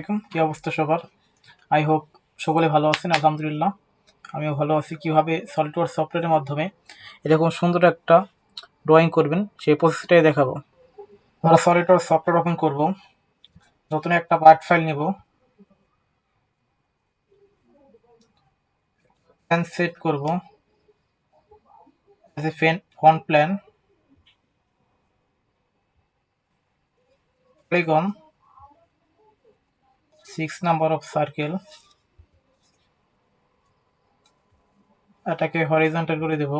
আলাইকুম, কি অবস্থা সবার? আই হোপ সকলে ভালো আছেন, আলহামদুলিল্লাহ। আমিও ভালো আছি। কীভাবে সলিডওয়ার্ক সফটওয়্যারের মাধ্যমে এরকম সুন্দর একটা ড্রয়িং করবেন, সেই প্রসেসটাই দেখাবো। আমরা সলিডওয়ার্ক সফটওয়্যার ওপেন করব। নতুন একটা পার্ট ফাইল নেব। প্ল্যান সেট করব। ফেন von plan polygon six number of circle. এটাকে হরিজন্টাল করে দেব।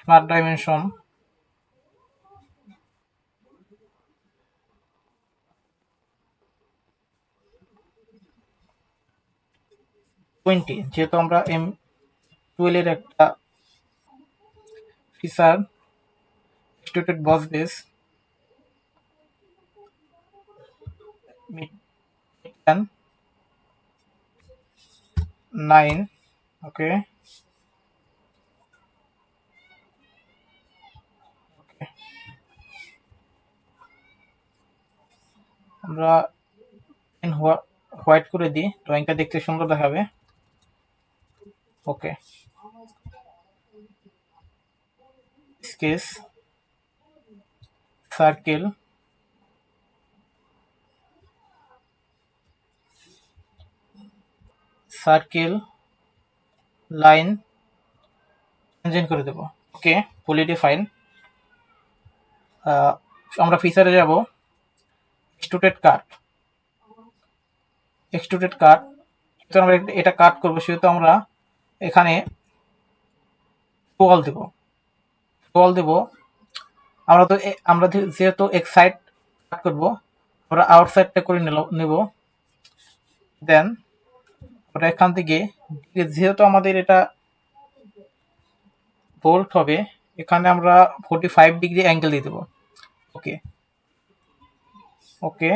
স্মার্ট ডাইমেনশন টোয়েন্টি যেহেতু আমরা এম টুয়েলভের একটা feature extruded boss base ten, nine, okay. Okay. আমরা হোয়াইট করে দিই ড্রয়িংটা দেখতে সুন্দর দেখাবে। Okay sketch circle circle line tangent করে দেব। ওকে ফুলি ডিফাইন আমরা ফিচারে যাব। এক্সট্রুটেড কাট এক্সট্রুটেড কাট আমরা এটা কাট করব, সেহেতু আমরা এখানে টোয়াল দেব। টোয়াল দেব। আমরা তো আমরা যেহেতু এক সাইড কাট করব, আমরা আউট সাইডটা করে নেব। দেন ওটা এখান থেকে, যেহেতু আমাদের এটা বোল্ট হবে, এখানে আমরা ফোর্টি ফাইভ ডিগ্রি অ্যাঙ্গেল দিয়ে দেবো। ওকে ওকে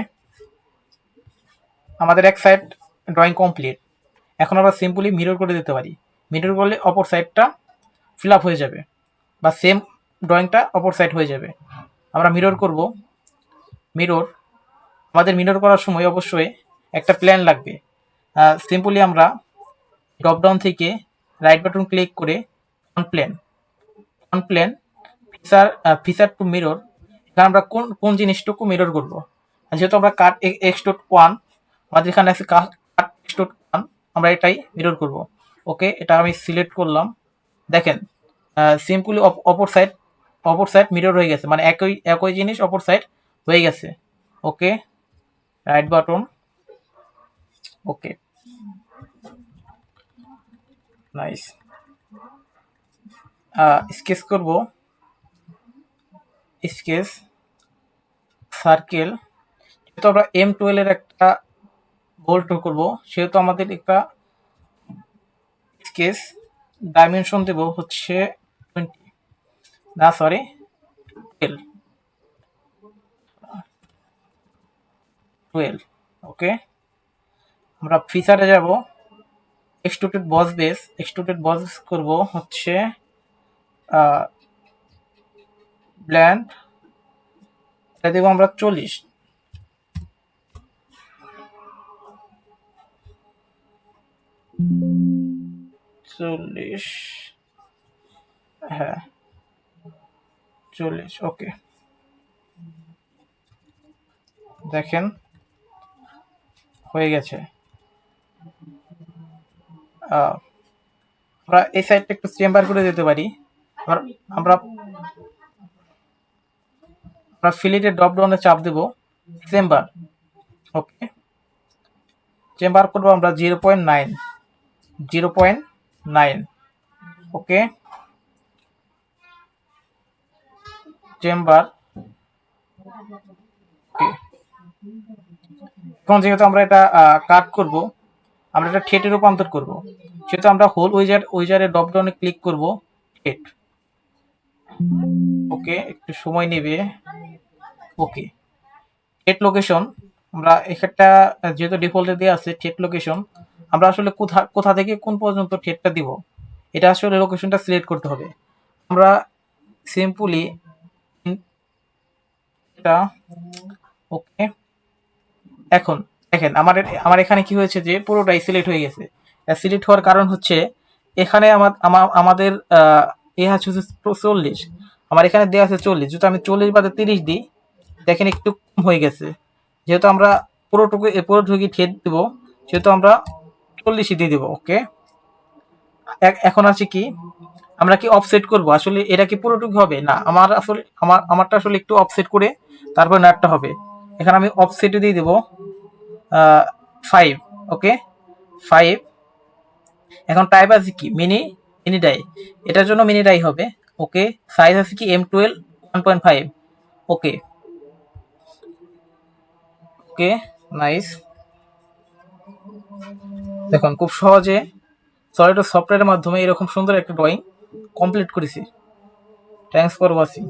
আমাদের এক সাইড ড্রয়িং কমপ্লিট এখন আমরা সিম্পলি মিরর করে দিতে পারি। মিরর করলে অপর সাইডটা ফিল আপ হয়ে যাবে বা সেম ড্রয়িংটা অপর সাইড হয়ে যাবে। আমরা মিরর করব। মিরর আমাদের মিরর করার সময় অবশ্যই একটা প্ল্যান লাগবে। সিম্পলি আমরা ড্রপডাউন থেকে রাইট বাটন ক্লিক করে on plane on plane feature feature to mirror এখানে আমরা কোন কোন জিনিসটুকু মিরর করব? যেহেতু আমরা কাট এক্স ডট ওয়ান আমাদের এখানে আছে কাট এক্স ডট ওয়ান আমরা এটাই মিরর করব। ওকে, এটা আমি সিলেক্ট করলাম। দেখেন সিম্পলি অপর সাইড অপর সাইড মিরর হয়ে গেছে মানে একই একই জিনিস অপর সাইড হয়ে গেছে। Okay right button okay. Nice sketch করব। স্কেচ সার্কেল যেহেতু আমরা এম টুয়েলভের একটা বোল্ট করব, সেহেতু আমাদের একটা স্কেচ ডাইমেনশন দেব হচ্ছে টোয়েন্টি না সরি টুয়েলভ টুয়েলভ ওকে আমরা ফিচারে যাব। এক্সট্রুটেড বস বেস এক্সট্রুটেড বস করব হচ্ছে ব্ল্যান্ড এটা দেবো আমরা চল্লিশ। চল্লিশ হ্যাঁ চল্লিশ, ওকে। দেখেন, হয়ে গেছে। আমরা এই সাইডটা একটু চেম্বার করে দিতে পারি। আমরা আমরা ফিলিটে ড্রপ ডাউনে চাপ দেব। চেম্বার। ওকে চেম্বার করব আমরা zero point nine zero point nine okay chamber. এখন যেহেতু আমরা এটা কাট করব আমরা এটা ঠেটে রূপান্তর করব। সেহেতু আমরা হোল ওইজার ওইজারের ড্রপডাউনে ক্লিক করব, ঠেট। ওকে একটু সময় নেবে। ওকে ঠেট লোকেশন আমরা এখানটা যেহেতু ডিফল্টে দেওয়া আছে ঠেট লোকেশন আমরা আসলে কোথা কোথা থেকে কোন পর্যন্ত ঠেটটা দিব, এটা আসলে লোকেশনটা সিলেক্ট করতে হবে। আমরা সিম্পলি এটা ওকে এখন দেখেন, আমার আমার এখানে কি হয়েছে যে পুরোটাই সিলেক্ট হয়ে গেছে। সিলেক্ট হওয়ার কারণ হচ্ছে, এখানে আমার আমাদের এ হচ্ছে চল্লিশ, আমার এখানে দেওয়া আছে চল্লিশ যদি আমি চল্লিশ বাদে তিরিশ দিই, দেখেন একটু কম হয়ে গেছে। যেহেতু আমরা পুরোটুকু পুরোটুকু ঠেট দিব, সেহেতু আমরা চল্লিশই দিয়ে দেবো, ওকে? এখন আছে কি, আমরা কি অফসেট করব? আসলে এটা কি পুরোটুকু হবে? না, আমার আসলে, আমার, আমারটা আসলে একটু অফসেট করে তারপর নাটটা হবে। এখানে আমি অফসেটে দিয়ে দেবো। ফাইভ ওকে ফাইভ এখন টাইপ আছে কি? মিনি মিনি ডাই এটার জন্য মিনি ডাই হবে ওকে সাইজ আছে কি? M twelve one point five okay okay nice দেখুন, খুব সহজে সলিড সফটওয়্যারের মাধ্যমে এরকম সুন্দর একটা ড্রয়িং কমপ্লিট করেছি। Thanks for watching